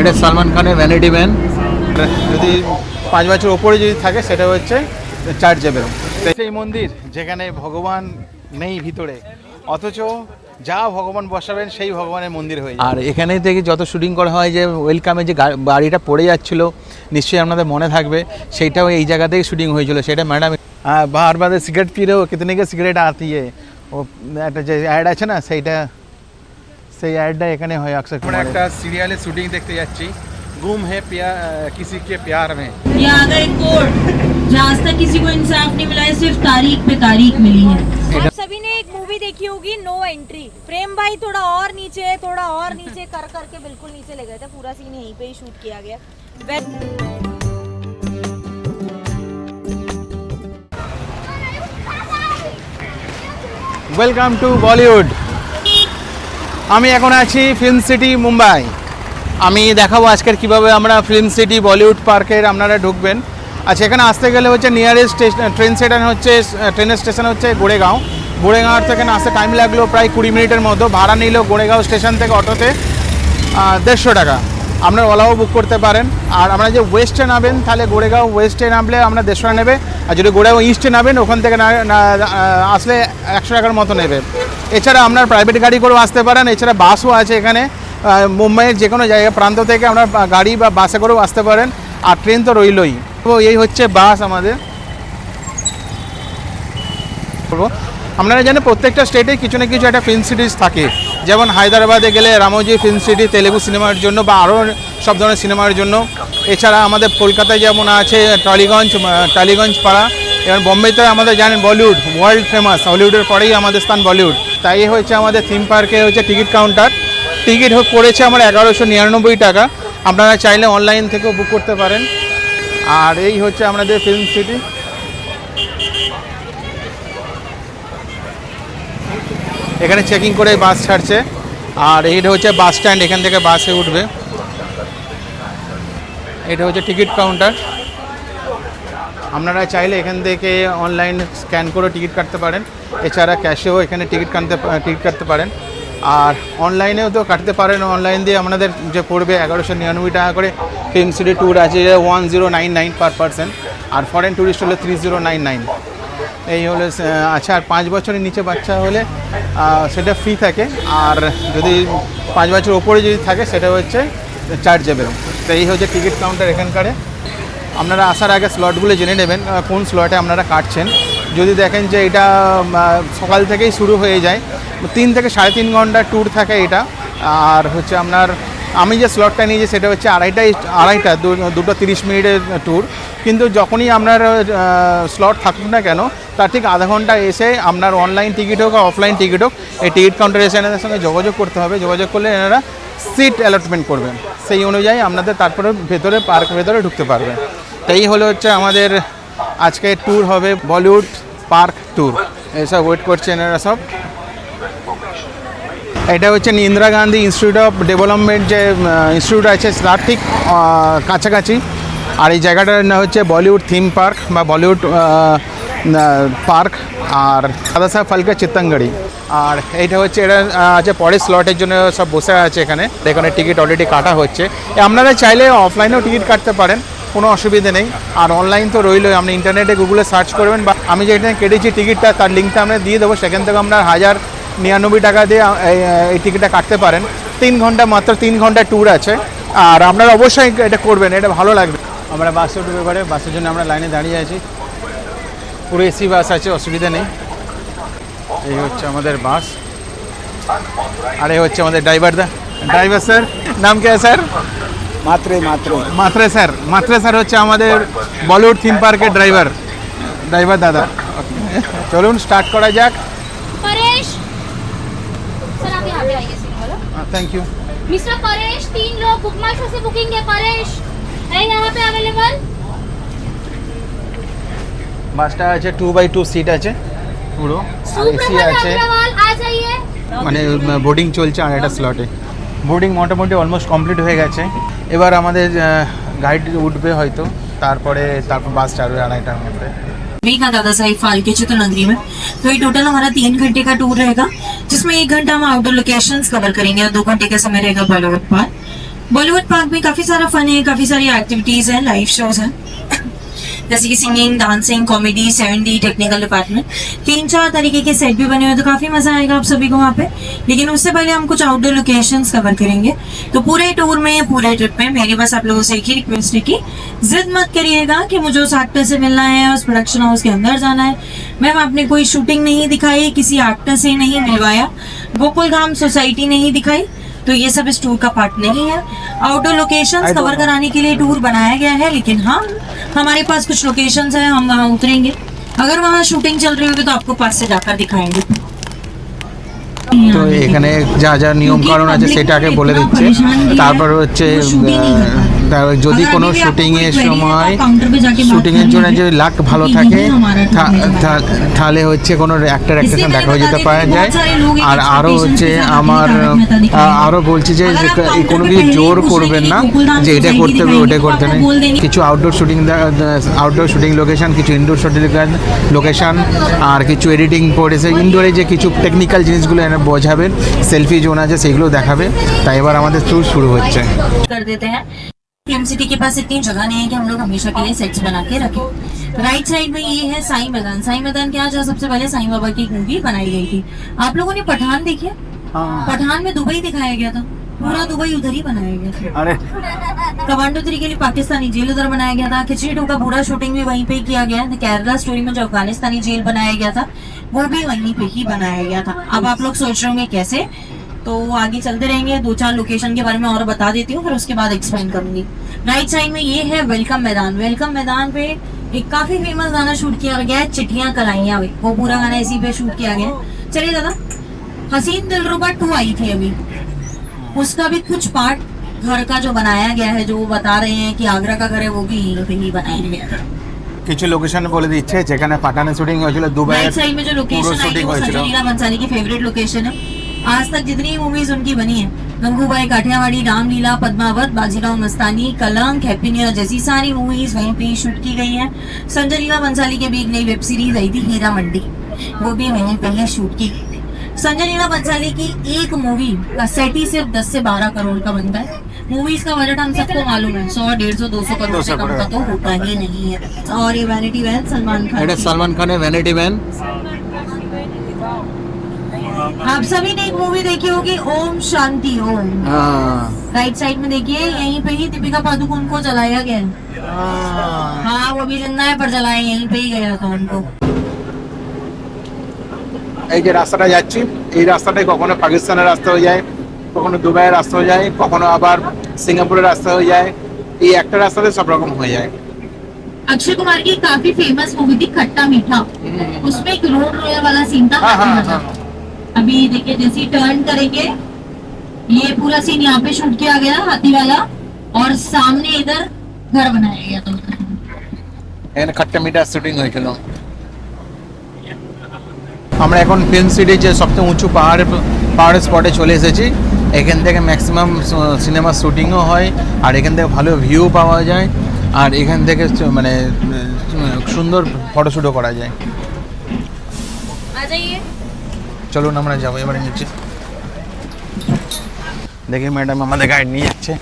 এটা সালমান খানের vanity van যদি পাঁচ বছর ওপরে যদি থাকে সেটা হচ্ছে চার্জেবেল সেই মন্দির যেখানে ভগবান নেই ভিতরে অথচ যা ভগবান বসাবেন সেই ভগবানের মন্দির হয়ে আর এখানে থেকে যত শুটিং করা হয় যে ওয়েলকামে যে বাড়িটা পড়ে যাচ্ছিল নিশ্চয়ই আপনাদের মনে থাকবে সেইটাও এই জায়গা থেকে শুটিং হয়েছিল। সেটা ম্যাডাম বারবার সিগারেট পিরেও কেতনিকে সিগারেট আতিয়ে ও একটা যে অ্যাড আছে না সেইটা সেই অ্যাডটা এখানে হয় অক্ষয় আমরা একটা সিরিয়ালের শুটিং দেখতে যাচ্ছি গুম হে প্যার কিসি কে প্যার মে ये आ गए कोर्ट जहाँ आज तक किसी को इंसाफ नहीं मिला है सिर्फ तारीख पे तारीख मिली है आप सभी ने एक मूवी देखी होगी नो एंट्री प्रेम भाई थोड़ा और नीचे थोड़ा और नीचे कर करके बिल्कुल नीचे ले गए थे पूरा सीन यहीं पे ही शूट किया गया वे- ওয়েলকাম টু বলিউড আমি এখন আছি ফিল্ম সিটি, মুম্বাই। আমি দেখাবো আজকের কীভাবে আমরা ফিল্ম সিটি, বলিউড পার্কের আপনারা ঢুকবেন। আচ্ছা এখানে আসতে গেলে হচ্ছে নিয়ারেস্ট স্টেশন ট্রেন স্টেশন হচ্ছে ট্রেনের স্টেশন হচ্ছে গোড়েগাঁও। গোড়েগাঁওর থেকে আসতে টাইম লাগল প্রায় কুড়ি মিনিটের মতো। ভাড়া নিল গোড়েগাঁও স্টেশন থেকে অটোতে দেড়শো টাকা। আপনার ওলাও বুক করতে পারেন। আর আমরা যে ওয়েস্টে নামেন, তাহলে গোড়েগাঁও ওয়েস্টে নামলে আমরা দেড়শো টাকা নেবে। আর যদি গোড়েগাঁও ইস্টে নামেন, ওখান থেকে আসলে একশো টাকার মতো নেবে। এছাড়া আপনার প্রাইভেট গাড়ি করেও আসতে পারেন, এছাড়া বাসও আছে এখানে। মুম্বাইয়ের যে কোনো জায়গা প্রান্ত থেকে আমরা গাড়ি বা বাসে করেও আসতে পারেন, আর ট্রেন তো রইলই। তো এই হচ্ছে বাস আমাদের। আপনারা জানেন প্রত্যেকটা স্টেটে কিছু না কিছু একটা ফিল্ম সিরিজ থাকে। যেমন হায়দ্রাবাদে গেলে রামোজি ফিল্ম সিটি তেলেগু সিনেমার জন্য বা আরও সব ধরনের সিনেমার জন্য। এছাড়া আমাদের কলকাতায় যেমন আছে টলিগঞ্জ টালিগঞ্জ পাড়া এবার বোম্বেতে আমাদের জানেন বলিউড ওয়ার্ল্ড ফেমাস হলিউডের পরেই আমাদের স্থান বলিউড। তাই এ হচ্ছে আমাদের থিম পার্কে হচ্ছে টিকিট কাউন্টার টিকিট পড়েছে আমার এগারোশো নিরানব্বই টাকা। আপনারা চাইলে অনলাইন থেকেও বুক করতে পারেন। আর এই হচ্ছে আমাদের ফিল্ম সিটি এখানে চেকিং করে বাস ছাড়ছে। আর এইটা হচ্ছে বাস স্ট্যান্ড এখান থেকে বাসে উঠবে। এটা হচ্ছে টিকিট কাউন্টার আপনারা চাইলে এখান থেকে অনলাইন স্ক্যান করে টিকিট কাটতে পারেন। এছাড়া ক্যাশেও এখানে টিকিট কাটতে টিকিট কাটতে পারেন। আর অনলাইনেও তো কাটতে পারেন। অনলাইন দিয়ে আপনাদের যে পড়বে এগারোশো নিরানব্বই টাকা করে। ফিল্ম সিটি ট্যুর আছে one zero nine nine per person আর ফরেন ট্যুরিস্ট হলে থ্রি জিরো নাইন নাইন এই হলে আচ্ছা আর পাঁচ বছরের নিচে বাচ্চা হলে সেটা ফ্রি থাকে। আর যদি পাঁচ বছর ওপরে যদি থাকে, সেটা হচ্ছে চার্জেবল তো এই হচ্ছে টিকিট কাউন্টার এখানকারে। আপনারা আসার আগে স্লটগুলো জেনে নেবেন কোন স্লটে আপনারা কাটছেন। যদি দেখেন যে এটা সকাল থেকেই শুরু হয়ে যায়, তিন থেকে সাড়ে তিন ঘণ্টা ট্যুর থাকে এটা। আর হচ্ছে আপনার, আমি যে স্লটটা নিয়েছি সেটা হচ্ছে আড়াইটাই আড়াইটা দুটো তিরিশ মিনিটের ট্যুর কিন্তু যখনই আপনার স্লট থাকুক না কেন, তার ঠিক আধা ঘণ্টা এসে আপনার অনলাইন টিকিট হোক অফলাইন টিকিট হোক, এই টিকিট কাউন্টারে এসে এনাদের সঙ্গে যোগাযোগ করতে হবে। যোগাযোগ করলে এনারা সিট অ্যালটমেন্ট করবেন। সেই অনুযায়ী আপনাদের তারপরে ভেতরে পার্ক ভেতরে ঢুকতে পারবেন। তাই হলো হচ্ছে আমাদের আজকে ট্যুর হবে বলিউড পার্ক ট্যুর এসব ওয়েট করছে এনারা সব। এটা হচ্ছে Indira Gandhi institute of development যে ইনস্টিটিউট আছে তার ঠিক কাছাকাছি। আর এই জায়গাটার নাম হচ্ছে বলিউড থিম পার্ক বা বলিউড পার্ক আর দাদা সাহেব ফালকা চিত্তাঙ্গাড়ি। আর এইটা হচ্ছে এটা আছে পরের স্লটের জন্য সব বসে আছে এখানে। এখানে টিকিট অলরেডি কাটা হচ্ছে। আপনারা চাইলে অফলাইনেও টিকিট কাটতে পারেন। কোনো অসুবিধে নেই। আর অনলাইন তো রইলই আপনি ইন্টারনেটে গুগলে সার্চ করবেন বা আমি যেখানে কেটেছি টিকিটটা তার লিঙ্কটা আমরা দিয়ে দেবো। সেখান থেকে আপনার হাজার নিরানব্বই টাকা দিয়ে এই টিকিটটা কাটতে পারেন। তিন ঘণ্টা মাত্র তিন ঘণ্টা ট্যুর আছে। আর আপনারা অবশ্যই এটা করবেন এটা ভালো লাগবে। আমরা বাসে উঠবে এবারে বাসের জন্য আমরা লাইনে দাঁড়িয়ে আছি। পুরো এসি বাস আছে অসুবিধা নেই। এই হচ্ছে আমাদের বাস আর এই হচ্ছে আমাদের ড্রাইভার দা। ড্রাইভার স্যার নাম কে sir মাত্রে মাত্র মাত্রে স্যার মাত্রে স্যার হচ্ছে আমাদের বলিউড থিম পার্কের ড্রাইভার ড্রাইভার দাদা চলুন স্টার্ট করা যাক परेश सर आप यहाँ पे आइए सीट बोलो থ্যাংক ইউ मिस्टर परेश तीन लोग बुक माई शो से बुकिंग है परेश है यहाँ पे अवेलेबल বাসটা আছে টু বাই টু সিট আছে পুরো আর এসি सुप्रभात আছে अग्रवाल आ जाइए মানে বোর্ডিং চলছে আর একটা স্লটে বোর্ডিং মোটামুটি অলমোস্ট কমপ্লিট হয়ে গেছে এবার আমাদের গাইড উঠবে হয়তো তারপরে তারপর বাস ছাড়বে আড়াইটার মধ্যে वी का दादा साहिब फाल्के चित्रनगरी में तो ये टोटल हमारा तीन घंटे का टूर रहेगा जिसमें एक घंटा हम आउटडोर लोकेशंस कवर करेंगे और दो घंटे का समय रहेगा बॉलीवुड पार्क बॉलीवुड पार्क में काफी सारा फन है काफी सारी एक्टिविटीज है लाइव शोज हैं जैसे कि singing dancing comedy seventy technical department तीन चार तरीके के सेट भी बने हुए तो काफ़ी मज़ा आएगा आप सभी को वहाँ पे। लेकिन उससे पहले हम कुछ आउटडोर लोकेशन कवर करेंगे। तो पूरे टूर में, पूरे ट्रिप में मेरे पास आप लोगों से एक ही रिक्वेस्ट है कि जिद मत करिएगा कि मुझे उस एक्टर से मिलना है, उस प्रोडक्शन हाउस के अंदर जाना है। मैम, आपने कोई शूटिंग नहीं दिखाई, किसी एक्टर से नहीं मिलवाया, गोकुल सोसाइटी नहीं दिखाई। तो ये सब इस टूर का पार्ट नहीं है आउटडोर लोकेशंस कवर कराने के लिए टूर बनाया गया है लेकिन हाँ हमारे पास कुछ लोकेशंस हैं हम वहाँ उतरेंगे अगर वहाँ शूटिंग चल रही होगी तो आपको पास से जाकर दिखाएंगे তো এখানে যা যা নিয়ম কারণ আছে সেটা আগে বলে দিচ্ছে তারপর হচ্ছে আহ, তার- যদি কোনো শুটিংয়ের সময় শুটিংয়ের জন্য যদি লাক ভালো থাকে তাহলে হচ্ছে কোনো অ্যাক্টার অ্যাক্ট্রেস দেখা যেতে পারা যায়। আর আরও হচ্ছে আমার আরও বলছি যে কোনো কিছু জোর করবেন না যে এটা করতে হবে ওটা করতে হবে কিছু outdoor shooting outdoor shooting location কিছু ইনডোর শুটিং লোকেশান আর কিছু এডিটিং পড়েছে ইনডোরে যে কিছু টেকনিক্যাল জিনিসগুলো এনে বোঝাবেন সেলফি জোন আছে সেগুলো দেখাবে। তাই এবার আমাদের শুরু শুরু হচ্ছে। फ़िल्म सिटी के पास इतनी जगह नहीं है कि हम लोग हमेशा के लिए सेट्स बना के रखें। राइट साइड में ये है साई मैदान। साई मैदान क्या जहाँ सबसे पहले साई बाबा की मूवी बनाई गई थी। आप लोगों ने पठान देखी है? पठान में दुबई दिखाया गया था। पूरा दुबई उधर ही बनाया गया था। कमांडो थ्री के लिए पाकिस्तानी जेल उधर बनाया गया था। खिचड़ी टू का पूरा शूटिंग भी वहीं पे ही किया गया था। केरला स्टोरी में जो अफगानिस्तानी जेल बनाया गया था वो भी वहीं पे ही बनाया गया था। अब आप लोग सोच रहे होंगे कैसे? तो आगे चलते रहेंगे दो चार लोकेशन के बारे में और बता देती हूँ फिर उसके बाद एक्सप्लेन करूंगी राइट साइड में ये है वेलकम मैदान वेलकम मैदान पे एक काफी फेमस गाना शूट किया गया है चिट्ठियां कलाइयां वे वो पूरा गाना इसी पे शूट किया गया है चलिए दादा हसीन दिलरुबा टू आई थी अभी उसका भी कुछ पार्ट घर का जो बनाया गया है जो वो बता रहे हैं कि आगरा का घर है वो भी यहीं पे ही बनाया गया है কিছু লোকেশন বলে দিচ্ছে যেখানে পাঠানে শুটিং হয়েছিল দুবাইয়ের राइट साइड में जो पूरा लोकेशन आई shooting है वो হয়েছিল। संजय लीला बंसाली की फेवरेट लोकेशन है आज तक जितनी मूवीज़ उनकी बनी है गंगूबाई काठियावाड़ी रामलीला पद्मावत बाजीराव मस्तानी कलंक हैप्पी न्यू जैसी सारी मूवीज़ वहीं पे शूट की गई है। संजय लीला बंसाली की भी एक नई वेब सीरीज़ आई थी हीरा मंडी। वो भी वहीं पे ही शूट की गई संजय लीला बंसाली की एक मूवी का सेट ही सिर्फ़ 10 से 12 करोड़ का बनता है। मूवीज़ का बजट हम सबको मालूम है सौ डेढ़ सौ दो सौ करोड़ से कम का तो होता ही नहीं है। और ये वैनिटी वैन सलमान खान सलमान खान है वैनिटी वैन आप सभी ने एक मूवी देखी होगी ओम शांति ओम राइट साइड में देखिए यहीं पे ही दीपिका पादुकोण को जलाया गया है हाँ वो भी जिंदा है पर जलाया यहीं पे ही गया था उनको এই যে রাস্তাটা যাচ্ছি এই রাস্তাটাই কখনো পাকিস্তানের রাস্তা হয়ে যায় কখনো দুবাইয়ের রাস্তা হয়ে যায় কখনো আবার সিঙ্গাপুরের রাস্তা হয়ে যায় এই একটা রাস্তাতে সব রকম হয়ে যায় अक्षय कुमार की काफी फेमस मूवी थी खट्टा मीठा उसमें एक रोड रोलर वाला सीन था हाँ, हाँ, काफी मजा। अभी देखिए जैसे टर्न करेंगे ये पूरा सीन यहाँ पे शूट किया गया हाथी वाला और सामने इधर घर बनाया गया था उधर। এখানে খাট্টা মিটার শুটিং হয়েছিল আমরা এখন ফিল্ম সিটির যে সবচেয়ে উঁচু পাহাড়ের পাহাড়ের স্পটে চলে এসেছি এখান থেকে ম্যাক্সিমাম সিনেমার শুটিংও হয় আর এখান থেকে ভালো ভিউ পাওয়া যায় আর এখান থেকে চ- মানে উম, সুন্দর ফটোশ্যুটও করা যায় आ जाइए চলুন আমরা যাবো এবারে নিচে দেখি ম্যাডাম আমাদের গাইড নিয়ে যাচ্ছে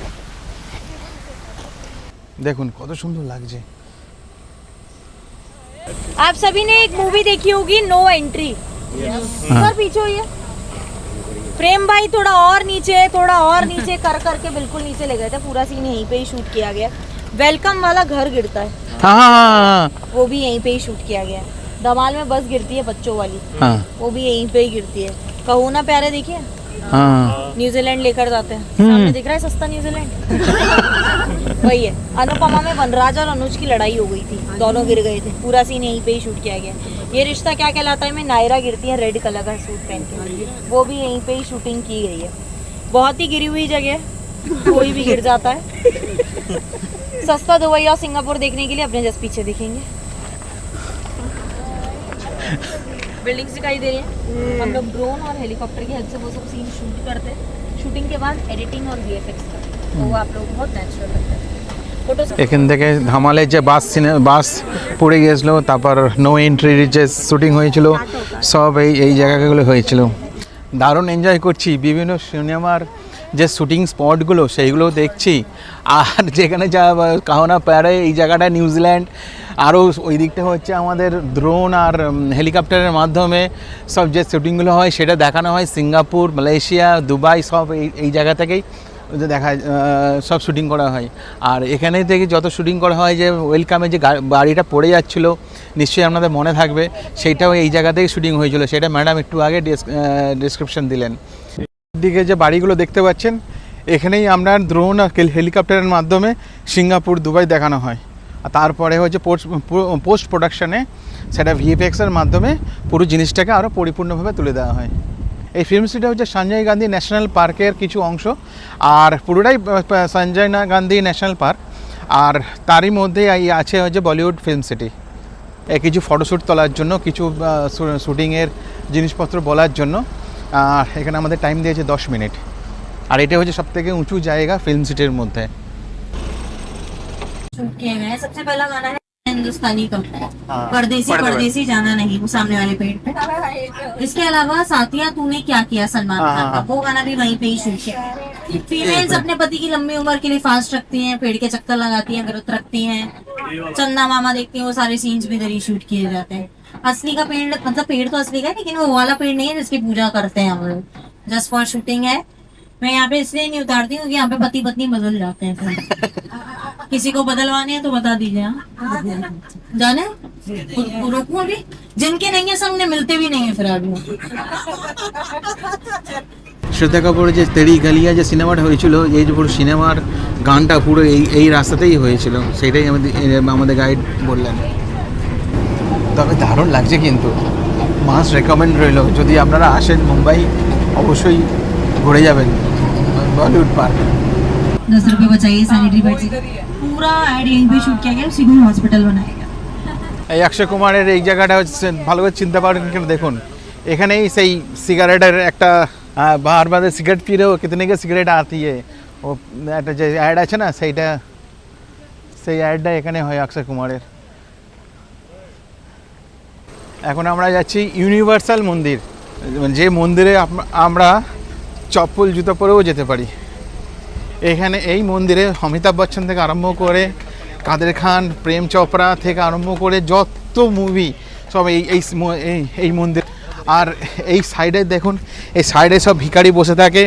দেখুন কত সুন্দর লাগছে आप सभी ने एक मूवी देखी होगी नो एंट्री सर पीछे होइए प्रेम भाई थोड़ा और नीचे थोड़ा और नीचे कर करके बिल्कुल नीचे ले गए थे पूरा सीन यहीं पे ही शूट किया गया वेलकम वाला घर गिरता है हाँ हाँ हाँ वो भी यहीं पे ही शूट किया गया है धमाल में बस गिरती है बच्चों वाली। हाँ। वो भी यहीं पे ही गिरती है। कहो ना प्यारे देखिए। हाँ। न्यूजीलैंड लेकर जाते हैं। हम्म। सामने दिख रहा है सस्ता न्यूजीलैंड। वही है। अनुपमा में वनराज और अनुज की लड़ाई हो गई थी। दोनों गिर गए थे। पूरा सीन यहीं पे ही शूट किया गया। ये रिश्ता क्या कहलाता है? में नायरा गिरती है रेड कलर का सूट पहन के। वो भी यहीं पे ही शूटिंग की गई है। बहुत ही गिरी हुई जगह कोई भी गिर जाता है। सस्ता दुबई और सिंगापुर देखने के लिए अपने जस्ट पीछे दिखेंगे। बिल्डिंग्स दिखाई दे रही है हम लोग ड्रोन और हेलीकॉप्टर की हेल्प से वो सब सीन शूट करते हैं शूटिंग के बाद एडिटिंग और वीएफएक्स करते हैं तो वो आप लोग बहुत नेचुरल लगता है फोटोज এখান থেকে ধামালের যে বাস সিনে বাস পড়ে গিয়েছিলো তারপর নো এন্ট্রির যে শুটিং হয়েছিল সব এই এই জায়গাগুলো হয়েছিল দারুণ এনজয় করছি বিভিন্ন সিনেমার যে শুটিং স্পটগুলো সেইগুলো দেখছি। আর যেখানে যা কাহনা প্যারে এই জায়গাটা নিউজিল্যান্ড আরও ওই দিকটা হচ্ছে আমাদের ড্রোন আর হেলিকপ্টারের মাধ্যমে সব যে শুটিংগুলো হয়, সেটা দেখানো হয় সিঙ্গাপুর, মালয়েশিয়া, দুবাই, সব এই এই জায়গা থেকেই যে দেখা সব শুটিং করা হয়। আর এখানে থেকে যত শুটিং করা হয় যে ওয়েলকামে যে বাড়িটা পড়ে যাচ্ছিল, নিশ্চয়ই আপনাদের মনে থাকবে, সেইটাও এই জায়গা থেকে শুটিং হয়েছিল। সেটা ম্যাডাম একটু আগে ডিসক্রিপশন দিলেন। দিকে যে বাড়িগুলো দেখতে পাচ্ছেন, এখানেই আমরা হেল- হেলিকপ্টারের মাধ্যমে সিঙ্গাপুর, দুবাই দেখানো হয়। আর তারপরে হচ্ছে পোস্ট পোস্ট প্রোডাকশানে সেটা ভিএফএক্সের মাধ্যমে পুরো জিনিসটাকে আরও পরিপূর্ণভাবে তুলে দেওয়া হয়। এই ফিল্ম সিটি হচ্ছে সঞ্জয় গান্ধী ন্যাশনাল পার্কের কিছু অংশ। আর পুরোটাই সঞ্জয় গান্ধী ন্যাশনাল পার্ক আর তারই মধ্যে আছে হচ্ছে বলিউড ফিল্ম সিটি কিছু ফটোশ্যুট তোলার জন্য, কিছু শ্যুটিংয়ের জিনিসপত্র বলার জন্য। আর এখানে আমাদের টাইম দিয়েছে দশ মিনিট আর এটা হচ্ছে সবথেকে উঁচু জায়গা ফিল্ম সিটির মধ্যে शूट किए गए हैं सबसे पहला गाना है हिंदुस्तानी का हाँ, परदेसी पढ़ दो। परदेसी जाना नहीं वो सामने वाले पेड़ पे इसके अलावा साथिया तूने क्या किया सलमान हाँ, खान हाँ, का वो गाना भी वहीं पे ही शूट किया फीमेल्स अपने पति की लंबी उम्र के लिए फास्ट रखती हैं पेड़ के चक्कर लगाती हैं व्रत रखती हैं चंदा मामा देखती हैं वो सारे सीन्स भी इधर ही शूट किए जाते हैं असली का पेड़ मतलब पेड़ तो असली का है लेकिन वो वाला पेड़ नहीं है जिसकी पूजा करते हैं हम लोग जस्ट फॉर शूटिंग है मैं यहाँ पे इसलिए नहीं उतारती हूँ क्योंकि यहाँ पे पति पत्नी बदल जाते हैं फिर किसी को बदलवाने हैं तो बता दीजिए हाँ जाने को- रोकूं अभी जिनके नहीं है सब उन्हें मिलते भी नहीं है फिर आदमी শ্রদ্ধা কাপুরের যে তেরি গালিয়া যে সিনেমাটা হয়েছিল এই যে পুরো সিনেমার গানটা পুরো এই এই রাস্তাতেই হয়েছিল সেটাই আমাদের এ, আমাদের গাইড বললেন তবে দারুণ লাগছে কিন্তু মাস রেকমেন্ড রইল যদি আপনারা আসেন মুম্বাই অবশ্যই ঘুরে যাবেন বলিউড পার্ক दस रुपए बचाइए सैनिटरी पैड से पूरा एड यहीं पे शूट किया गया उसी को हॉस्पिटल बनाया गया এই অক্ষয় কুমারের এই জায়গাটা হচ্ছে ভালো করে চিনতে পারেন কিনা দেখুন এখানেই সেই সিগারেটের একটা আহ, বার বাদে সিগারেট পি রেও কিতনে কে সিগারেট আতি है ও একটা যে অ্যাড আছে না সেইটা সেই অ্যাডটা এখানে হয় অক্ষয় কুমারের এখন আমরা যাচ্ছি ইউনিভার্সাল মন্দির। যে মন্দিরে আমরা চপ্পল, জুতো পরেও যেতে পারি। এখানে এই মন্দিরে অমিতাভ বচ্চন থেকে আরম্ভ করে কাদের খান, প্রেম চোপড়া থেকে আরম্ভ করে যত মুভি সব এই এই এই মন্দির। আর এই সাইডে দেখুন, এই সাইডে সব ভিখারি বসে থাকে।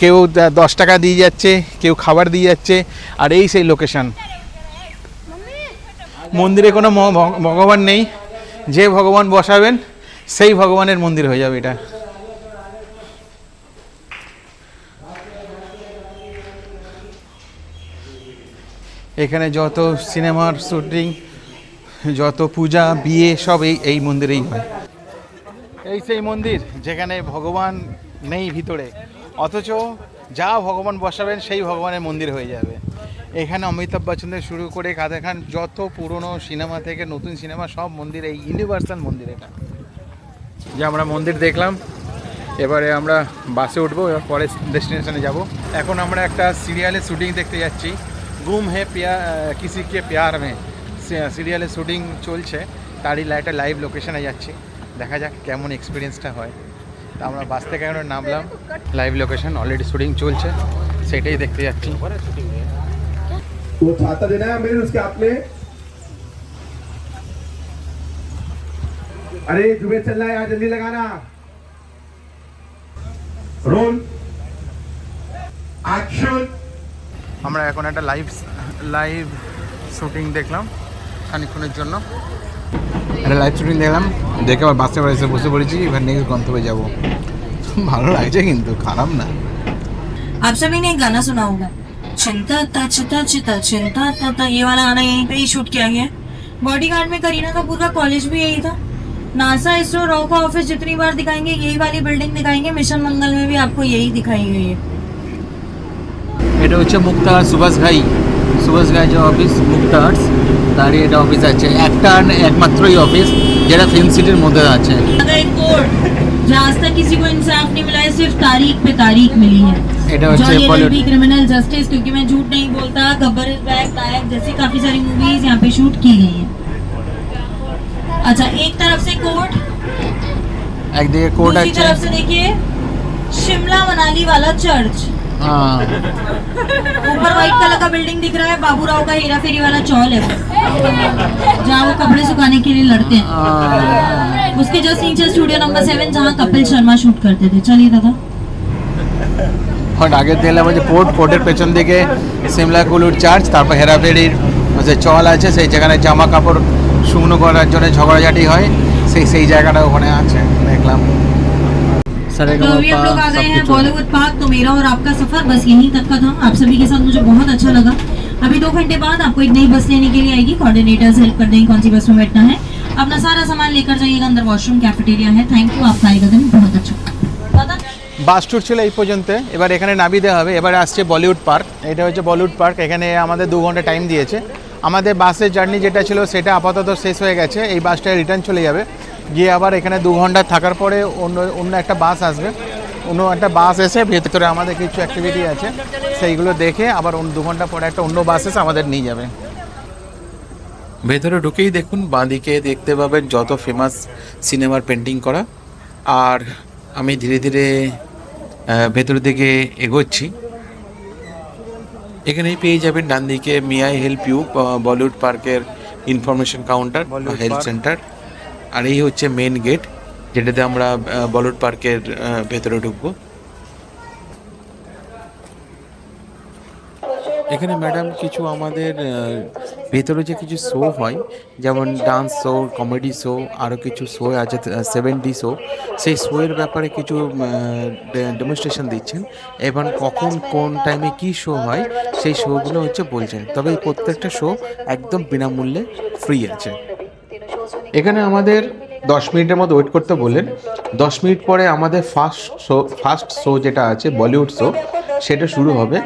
কেউ দশ টাকা দিয়ে যাচ্ছে, কেউ খাবার দিয়ে যাচ্ছে, আর এই সেই লোকেশান মন্দিরে কোনো ভগবান নেই। যে ভগবান বসাবেন, সেই ভগবানের মন্দির হয়ে যাবে এটা। এখানে যত সিনেমার শুটিং, যত পূজা, বিয়ে, সব এই এই মন্দিরেই হয়। এই সেই মন্দির যেখানে ভগবান নেই ভিতরে, অথচ যা ভগবান বসাবেন, সেই ভগবানের মন্দির হয়ে যাবে। এখানে অমিতাভ বচ্চন থেকে শুরু করে কাদের খান যত পুরনো সিনেমা থেকে নতুন সিনেমা সব মন্দির এই ইউনিভার্সাল মন্দির এটা। যে আমরা মন্দির দেখলাম এবারে আমরা বাসে উঠবো এবার পরে ডেস্টিনেশনে যাব। এখন আমরা একটা সিরিয়ালের শুটিং দেখতে যাচ্ছি। গুম হে পিয়া কিসি কে পেয়ার মে। সিরিয়ালের শুটিং চলছে তারই একটা লাইভ লোকেশনে যাচ্ছি। দেখা যাক কেমন এক্সপিরিয়েন্সটা হয়। তা আমরা বাস থেকে এখন নামলাম। লাইভ লোকেশন অলরেডি শুটিং চলছে সেটাই দেখতে যাচ্ছি। वो छाता देना है मेरे उसके हाथ में अरे जुबेद चल रहा है यहाँ जल्दी लगाना रोल एक्शन আমরা এখন একটা লাইভ লাইভ শুটিং দেখলাম খানিক্ষণের জন্য একটা লাইভ শুটিং দেখলাম দেখে আবার বাসে আবার এসে বসে পড়েছি এবার নেক্সট গন্তব্যে যাব ভালো লাগছে কিন্তু খারাপ না आप सभी ने एक गाना सुना होगा चिंता ता चिता चिता चिंता ता ता ये वाला गाना यहीं पे ही शूट किया गया बॉडी गार्ड में करीना कपूर का कॉलेज भी यही था नासा इसरो रॉ का ऑफिस जितनी बार दिखाएंगे यही वाली बिल्डिंग दिखाएंगे मिशन मंगल में भी आपको यही दिखाई गई है এটা হচ্ছে মুক্তার সুভাষ ঘাই সুভাষ ঘাই যে অফিস মুক্তার্স তারই এটা অফিস আছে একটা আর একমাত্রই অফিস যেটা ফিল্ম সিটির মধ্যে আছে अगर एक कोर्ट जहाँ आज तक किसी को इंसाफ नहीं मिला है सिर्फ तारीख पे तारीख मिली है এটা হচ্ছে Jolly Bollywood। L L B criminal justice क्योंकि मैं झूठ नहीं बोलता गब्बर इज बैक नायक जैसी काफी सारी मूवीज यहाँ पे शूट की गई हैं अच्छा एक तरफ से कोर्ट একদিকে কোর্ট दूसरी আছে तरफ से देखिए शिमला मनाली वाला चर्च হ্যাঁ ऊपर व्हाइट कलर का बिल्डिंग दिख रहा है बाबू राव का हेरा फेरी वाला चौल है वो। जहाँ वो कपड़े सुखाने के लिए लड़ते हैं उसके जस्ट नीचे स्टूडियो नंबर सेवन जहाँ कपिल शर्मा शूट करते थे चलिए दादा এখন আগে দিলাম যে পোর্ট পোর্টের পেছন দিকে সিমলা কুলুর চার্চ তারপর হেরাফেরির যে চল আছে সেই যেখানে জামা কাপড় শুকনো করার জন্য ঝগড়াঝাটি হয় সেই সেই জায়গাটা ওখানে আছে দেখলাম तो अभी हम लोग आ गए हैं बॉलीवुड पार्क तो मेरा और आपका सफर बस यहीं तक का था आप सभी के साथ मुझे बहुत अच्छा लगा अभी दो घंटे बाद आपको एक नई बस लेने के लिए आएगी कोऑर्डिनेटर्स हेल्प कर देंगे कौन सी बस में बैठना है अपना सारा सामान लेकर जाइएगा अंदर वॉशरूम कैफेटेरिया है थैंक यू आपका आएगा दिन बहुत अच्छा दादा বাস ট্যুর ছিল এই পর্যন্ত। এবার এখানে নামিয়ে দেওয়া হবে। এবার আসছে বলিউড পার্ক এটা হচ্ছে বলিউড পার্ক এখানে আমাদের দু ঘণ্টা টাইম দিয়েছে। আমাদের বাসের জার্নি যেটা ছিল, সেটা আপাতত শেষ হয়ে গেছে। এই বাসটা রিটার্ন চলে যাবে। গিয়ে আবার এখানে দু ঘণ্টা থাকার পরে অন্য অন্য একটা বাস আসবে। অন্য একটা বাস এসে ভেতরে আমাদের কিছু অ্যাক্টিভিটি আছে। সেইগুলো দেখে আবার দু ঘণ্টা পরে একটা অন্য বাস এসে আমাদের নিয়ে যাবে। ভেতরে ঢুকেই দেখুন, বাঁদিকে দেখতে পাবেন যত ফেমাস সিনেমার পেন্টিং করা। আর আমি ধীরে ধীরে ভেতরের দিকে এগোচ্ছি। এখানেই পেয়ে যাবেন ডান দিকে মিয়াই হেল্প ইউ বলিউড পার্কের ইনফরমেশন কাউন্টার হেলথ সেন্টার। আর এই হচ্ছে মেন গেট যেটাতে আমরা বলিউড পার্কের ভেতরে ঢুকবো। এখানে ম্যাডাম কিছু আমাদের ভেতরে যে কিছু শো হয়, যেমন ডান্স শো কমেডি শো আরও কিছু শো আছে সেভেন্টি শো সেই শোয়ের ব্যাপারে কিছু ডেমনস্ট্রেশন দিচ্ছেন। এবং কখন, কোন টাইমে কি শো হয়, সেই শোগুলো হচ্ছে বলছেন। তবে এই প্রত্যেকটা শো একদম বিনামূল্যে ফ্রি আছে। এখানে আমাদের দশ মিনিটের মতো ওয়েট করতে বললেন। দশ মিনিট পরে আমাদের ফার্স্ট শো ফার্স্ট শো যেটা আছে বলিউড শো সেটা শুরু হবে।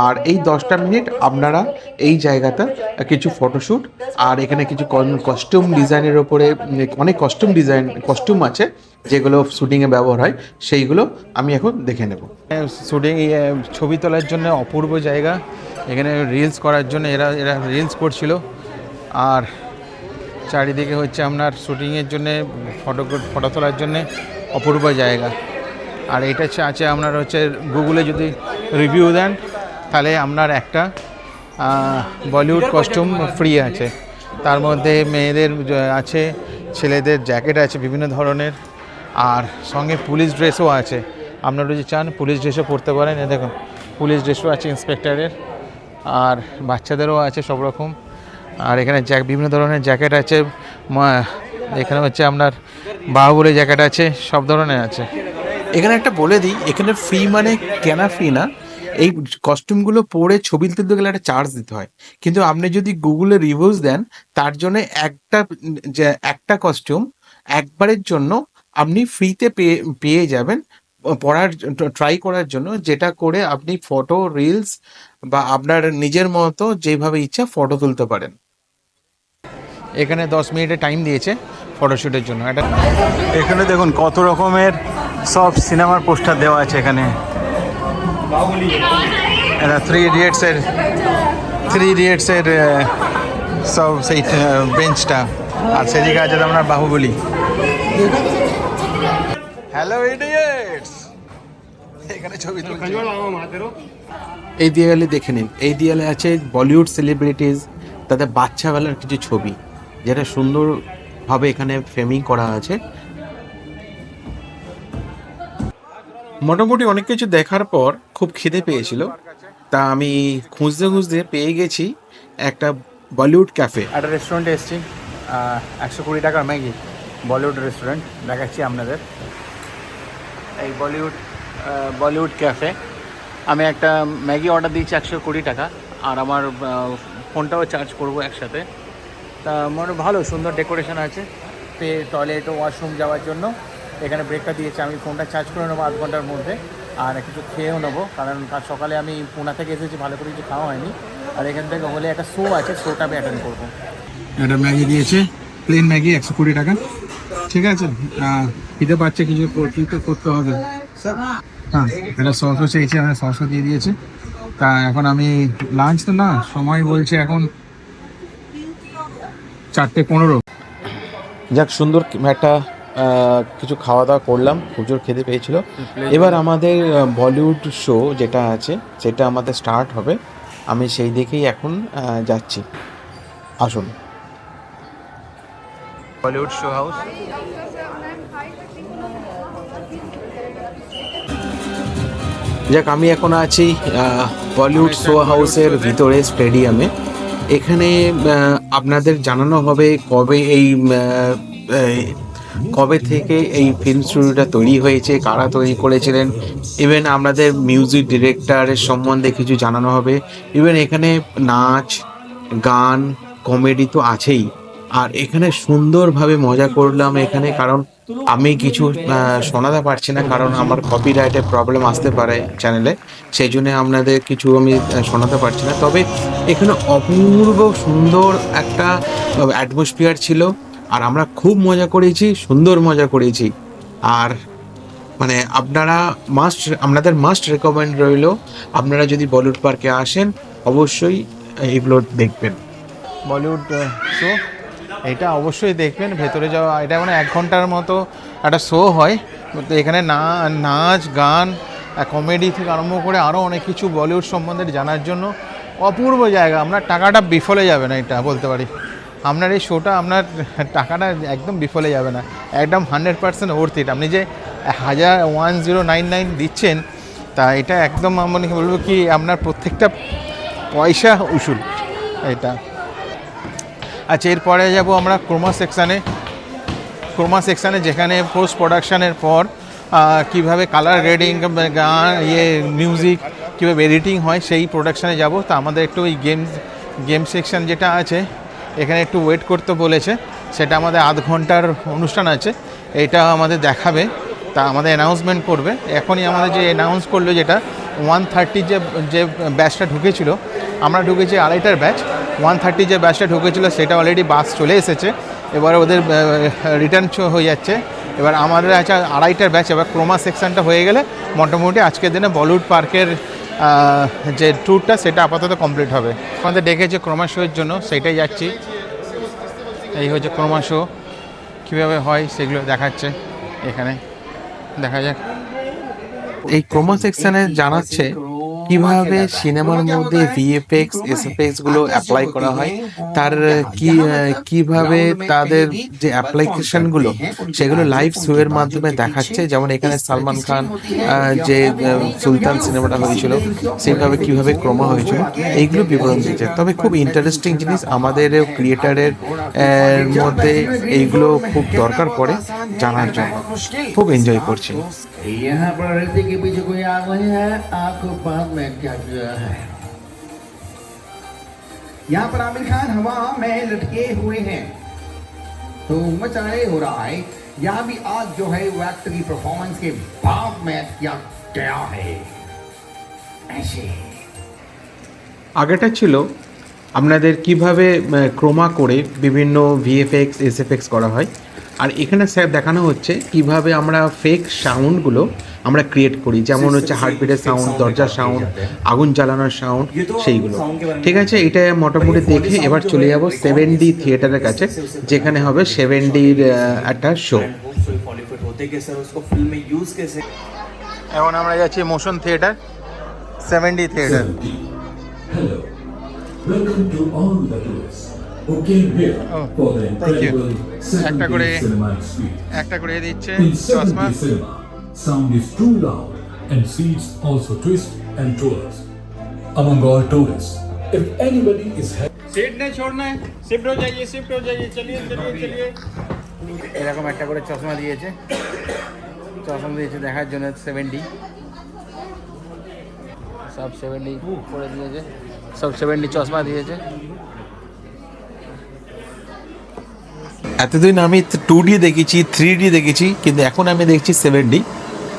আর এই দশটা মিনিট আপনারা এই জায়গাটা কিছু ফটোশ্যুট আর এখানে কিছু কস্টিউম ডিজাইনের ওপরে, অনেক কস্টিউম ডিজাইন কস্টিউম আছে, যেগুলো শ্যুটিংয়ে ব্যবহার হয়, সেইগুলো আমি এখন দেখে নেব। শুটিং ছবি তোলার জন্য অপূর্ব জায়গা। এখানে রিলস করার জন্য এরা এরা রিলস করছিল। আর চারিদিকে হচ্ছে আপনার শ্যুটিংয়ের জন্য ফটো ফটো তোলার জন্য অপূর্ব জায়গা। আর এটা আছে আপনার হচ্ছে গুগলে যদি রিভিউ দেন তাহলে আপনার একটা বলিউড কস্টিউম ফ্রি আছে। তার মধ্যে মেয়েদের আছে, ছেলেদের জ্যাকেট আছে বিভিন্ন ধরনের, আর সঙ্গে পুলিশ ড্রেসও আছে। আপনারা যদি চান, পুলিশ ড্রেসও পরতে পারেন। দেখুন, পুলিশ ড্রেসও আছে ইন্সপেক্টরের, আর বাচ্চাদেরও আছে সব রকম। আর এখানে জ্যাক বিভিন্ন ধরনের জ্যাকেট আছে। এখানে হচ্ছে আপনার বাহুবলী জ্যাকেট আছে, সব ধরনের আছে। এখানে একটা বলে দিই, এখানে ফ্রি মানে কেনা ফ্রি না। এই কস্টিউমগুলো পরে ছবি তুলতে গেলে একটা চার্জ দিতে হয়। কিন্তু আপনি যদি গুগলে রিভিউজ দেন তার জন্য একটা যে একটা কস্টিউম একবারের জন্য আপনি ফ্রিতে পেয়ে পেয়ে যাবেন পড়ার ট্রাই করার জন্য যেটা করে আপনি ফটো রিলস বা আপনার নিজের মতো যেভাবে ইচ্ছা ফটো তুলতে পারেন। এখানে দশ মিনিটের টাইম দিয়েছে ফটোশ্যুটের জন্য। এটা এখানে দেখুন কত রকমের সব সিনেমার পোস্টার দেওয়া আছে এখানে। থ্রি ইডিয়েটসের থ্রি ইডিয়েটসের সব সেই বেঞ্চটা আর সেদিকে আছে আপনার বাহুবলী। হ্যালো ইডিয়েটস এখানে ছবি এই দেয়ালে দেখে নিন, এই দেয়ালে আছে বলিউড সেলিব্রিটিজ তাদের বাচ্চাবেলার কিছু ছবি, যেটা সুন্দরভাবে এখানে ফ্রেমিং করা আছে। মোটামুটি অনেক কিছু দেখার পর খুব খিদে পেয়েছিল। তা আমি খুঁজতে খুঁজতে পেয়ে গেছি একটা বলিউড ক্যাফে। একটা রেস্টুরেন্টে এসেছি একশো কুড়ি টাকার ম্যাগি, বলিউড রেস্টুরেন্ট দেখাচ্ছি আপনাদের। এই বলিউড বলিউড ক্যাফে। আমি একটা ম্যাগি অর্ডার দিয়েছি একশো কুড়ি টাকা, আর আমার ফোনটাও চার্জ করব একসাথে। তা মনে ভালো, সুন্দর ডেকোরেশন আছে। টয়লেট ও ওয়াশরুম যাওয়ার জন্য। এখানে ব্রেকটা দিয়েছে। আমি ফোনটা চার্জ করে নেব আধ ঘণ্টার মধ্যে আর কিছু খেয়েও নেব। কারণ কাল সকালে আমি পুনা থেকে এসেছি ভালো করে কিছু খাওয়া হয়নি। আর এখান থেকে হলে একটা শো আছে শোটা আমি অ্যাটেন্ড করব। একটা ম্যাগি দিয়েছে প্লেন ম্যাগি একশো কুড়ি টাকা। ঠিক আছে? খিদে পাচ্ছে কিছু তো করতে হবে? হ্যাঁ এটা সসও চেয়েছি আমি সসও দিয়ে দিয়েছে। তা এখন আমি লাঞ্চ তো না সময় বলছে এখন চারটে পনেরো। যাক সুন্দর একটা কিছু খাওয়া দাওয়া করলাম প্রচুর খেতে পেয়েছিল। এবার আমাদের বলিউড শো যেটা আছে সেটা আমাদের স্টার্ট হবে। আমি সেই দিকেই এখন যাচ্ছি। আসুন। বলিউড শো হাউস যাক আমি এখন আছি বলিউড শো হাউসের ভিতরে স্টেডিয়ামে এখানে আপনাদের জানানো হবে কবে এই, কবে থেকে এই ফিল্ম স্টুডিওটা তৈরি হয়েছে, কারা তৈরি করেছিলেন? ইভেন আপনাদের মিউজিক ডিরেক্টরের সম্বন্ধে কিছু জানানো হবে। ইভেন এখানে নাচ, গান কমেডি তো আছেই। আর এখানে সুন্দরভাবে মজা করলাম এখানে, কারণ আমি কিছু শোনাতে পারছি না, কারণ আমার কপিরাইটের প্রবলেম আসতে পারে চ্যানেলে সেই জন্য আপনাদের কিছু আমি শোনাতে পারছি না। তবে এখানে অপূর্ব সুন্দর একটা অ্যাটমসফিয়ার ছিল। আর আমরা খুব মজা করেছি, সুন্দর মজা করেছি। আর মানে আপনারা মাস্ট আপনাদের মাস্ট রেকমেন্ড রইল, আপনারা যদি বলিউড পার্কে আসেন, অবশ্যই এগুলো দেখবেন। বলিউড শো এটা অবশ্যই দেখবেন, ভেতরে যাওয়া, এটা মানে এক ঘণ্টার মতো একটা শো হয়। তো এখানে না, নাচ, গান কমেডি থেকে আরম্ভ করে আরও অনেক কিছু বলিউড সম্বন্ধে জানার জন্য অপূর্ব জায়গা। আপনার টাকাটা বিফলে যাবে না এটা, বলতে পারি। আপনার এই শোটা আপনার টাকাটা একদম বিফলে যাবে না। একদম হান্ড্রেড পার্সেন্ট ওর্থ ইট আপনি যে হাজার ওয়ান জিরো নাইন নাইন দিচ্ছেন, তা এটা একদম আমি বলব কি, আপনার প্রত্যেকটা পয়সা উসুল। এটা। আচ্ছা এরপরে যাব আমরা ক্রোমা সেকশানে ক্রোমা সেকশানে যেখানে পোস্ট প্রোডাকশানের পর কীভাবে কালার গ্রেডিং গান ইয়ে মিউজিক কীভাবে এডিটিং হয়, সেই প্রোডাকশানে যাব। তা আমাদের একটু ওই গেম গেম সেকশান যেটা আছে এখানে একটু ওয়েট করতে বলেছে। সেটা আমাদের আধ ঘণ্টার অনুষ্ঠান আছে। এটা আমাদের দেখাবে। তা আমাদের অ্যানাউন্সমেন্ট করবে। এখনই আমাদের যে অ্যানাউন্স করল যেটা ওয়ান থার্টি যে যে ব্যাচটা ঢুকেছিল, আমরা ঢুকেছি আড়াইটার ব্যাচ ওয়ান থার্টি যে ব্যাচটা ঢুকেছিল, সেটা অলরেডি বাস চলে এসেছে। এবার ওদের রিটার্ন হয়ে যাচ্ছে। এবার আমাদের আছে আড়াইটার ব্যাচ এবার ক্রোমা সেকশনটা হয়ে গেলে মোটামুটি আজকের দিনে বলিউড পার্কের যে ট্যুরটা সেটা আপাতত কমপ্লিট হবে। আমাদের ডেকেছে ক্রোমা শোয়ের জন্য সেটাই যাচ্ছি। এই হচ্ছে ক্রমাশ কীভাবে হয় সেগুলো দেখাচ্ছে এখানে। দেখা যাক। এই ক্রোমা সেকশনে জানাচ্ছে কীভাবে সিনেমার মধ্যে ভিএফএক্স এসএফএক্সগুলো অ্যাপ্লাই করা হয় তার কি কীভাবে তাদের যে অ্যাপ্লিকেশনগুলো সেগুলো লাইভ শো এর মাধ্যমে দেখাচ্ছে যেমন এখানে সালমান খান যে সুলতান সিনেমাটা হয়েছিল সেইভাবে কীভাবে ক্রমা হয়েছিল এইগুলো বিবরণ দিচ্ছে তবে খুব ইন্টারেস্টিং জিনিস আমাদের ক্রিয়েটারের মধ্যে এইগুলো খুব দরকার পড়ে জানার জন্য। খুব এনজয় করছি। यहाँ पर रस्ते के पीछे कोई आग नहीं है आपको बाद में क्या किया है यहाँ पर आमिर खान हवा में लटके हुए हैं तो मचाए हो रहा है यहाँ भी आज जो है वो एक्टर की परफॉर्मेंस के बाद में किया गया है ऐसे আগেটা ছিল আপনাদের কিভাবে ক্রোমা করে বিভিন্ন ভিএফএক্স এসএফএক্স করা হয় আর এখানে স্যার দেখানো হচ্ছে কীভাবে আমরা ফেক সাউন্ডগুলো আমরা ক্রিয়েট করি যেমন হচ্ছে হার্টবিটের সাউন্ড দরজার সাউন্ড আগুন জ্বালানোর সাউন্ড সেইগুলো ঠিক আছে এটা মোটামুটি দেখে এবার চলে যাব সেভেন ডি থিয়েটারের কাছে যেখানে হবে সেভেন ডির একটা শো এখন আমরা যাচ্ছি motion theatre seven D theatre Hello. Welcome to all the tourists who came here Oh, for the thank you. incredible একটা 7D করে cinema experience. একটা করে দিচ্ছে In চশমা 7D cinema, sound is too loud and seats also twist and twirls. Among all tourists, if anybody is having seat नहीं छोड़ना है shift हो जाइए शिफ्ट हो जाइए चलिए चलिए चलिए এরকম একটা করে চশমা দিয়েছে চশমা দিয়েছে দেখার জন্য সেভেন্টি সব সেভেন্টি করে দিয়েছে সব সেভেন্টি চশমা দিয়েছে এতদিন আমি টু ডি দেখেছি থ্রি ডি দেখেছি, কিন্তু এখন আমি দেখছি সেভেন ডি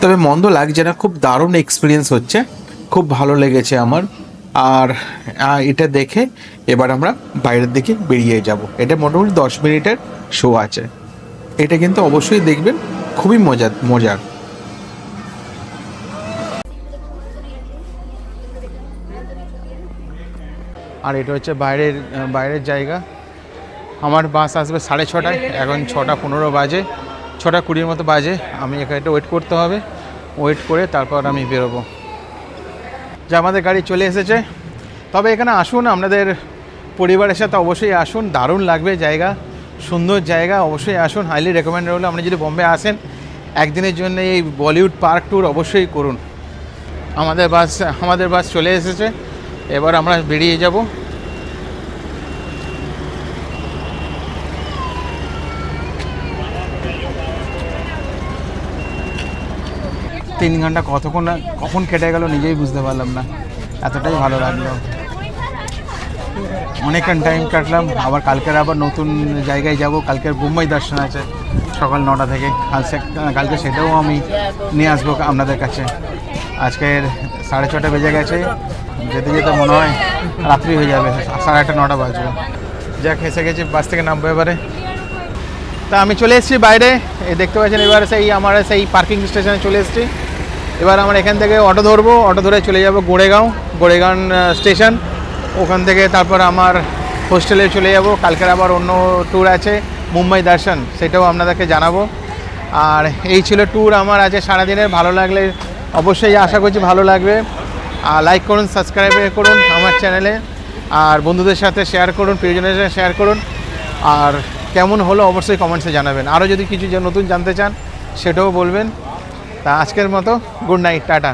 তবে মন্দ লাগছে না, খুব দারুণ এক্সপিরিয়েন্স হচ্ছে, খুব ভালো লেগেছে আমার। আর এটা দেখে এবার আমরা বাইরের দিকে বেরিয়ে যাব। এটা মোটামুটি দশ মিনিটের শো আছে। এটা কিন্তু অবশ্যই দেখবেন, খুবই মজার মজার আর এটা হচ্ছে বাইরের বাইরের জায়গা। আমার বাস আসবে সাড়ে ছটায়। এখন ছটা পনেরো বাজে, ছটা কুড়ির মতো বাজে। আমি এখানে একটু ওয়েট করতে হবে। ওয়েট করে তারপর আমি বেরোবো। যে আমাদের গাড়ি চলে এসেছে। তবে এখানে আসুন আপনাদের পরিবারের সাথে অবশ্যই আসুন। দারুণ লাগবে জায়গা, সুন্দর জায়গা, অবশ্যই আসুন। হাইলি রেকমেন্ড হলো আপনি যদি বোম্বে আসেন, একদিনের জন্য এই বলিউড পার্ক ট্যুর অবশ্যই করুন। আমাদের বাস আমাদের বাস চলে এসেছে। এবার আমরা বেরিয়ে যাব। তিন ঘণ্টা কতক্ষণ কখন কেটে গেল নিজেই বুঝতে পারলাম না। এতটাই ভালো লাগল। অনেকক্ষণ টাইম কাটলাম। আবার কালকের আবার নতুন জায়গায় যাব। কালকের মুম্বাই দর্শন আছে। সকাল নটা থেকে। কালকে সেটাও আমি নিয়ে আসব আপনাদের কাছে। আজকের সাড়ে ছটা বেজে গেছে। যেতে যেতে মনে হয় রাত্রি হয়ে যাবে। সাড়ে আটটা, নটা বাজবে। যাক, এসে গেছি বাস থেকে নামবো এবারে। তা আমি চলে এসেছি বাইরে। দেখতে পাচ্ছেন, এবারে সেই আমার সেই পার্কিং স্টেশনে চলে এসেছি। এবার আমরা এখান থেকে অটো ধরবো, অটো ধরে চলে যাব গোড়েগাঁও গোড়েগাঁও স্টেশন। ওখান থেকে তারপর আমার হোস্টেলে চলে যাব। কালকের আবার অন্য ট্যুর আছে, মুম্বাই দর্শন, সেটাও আপনাদেরকে জানাব। আর এই ছিল ট্যুর আমার আছে সারাদিনের, ভালো লাগলে অবশ্যই আশা করছি ভালো লাগবে। আর লাইক করুন সাবস্ক্রাইব করুন আমার চ্যানেলে আর বন্ধুদের সাথে শেয়ার করুন, প্রিয়জনের সাথে শেয়ার করুন। আর কেমন হলো অবশ্যই কমেন্টসে জানাবেন। আরও যদি কিছু নতুন জানতে চান, সেটাও বলবেন। তা আজকের মতো গুড নাইট টাটা।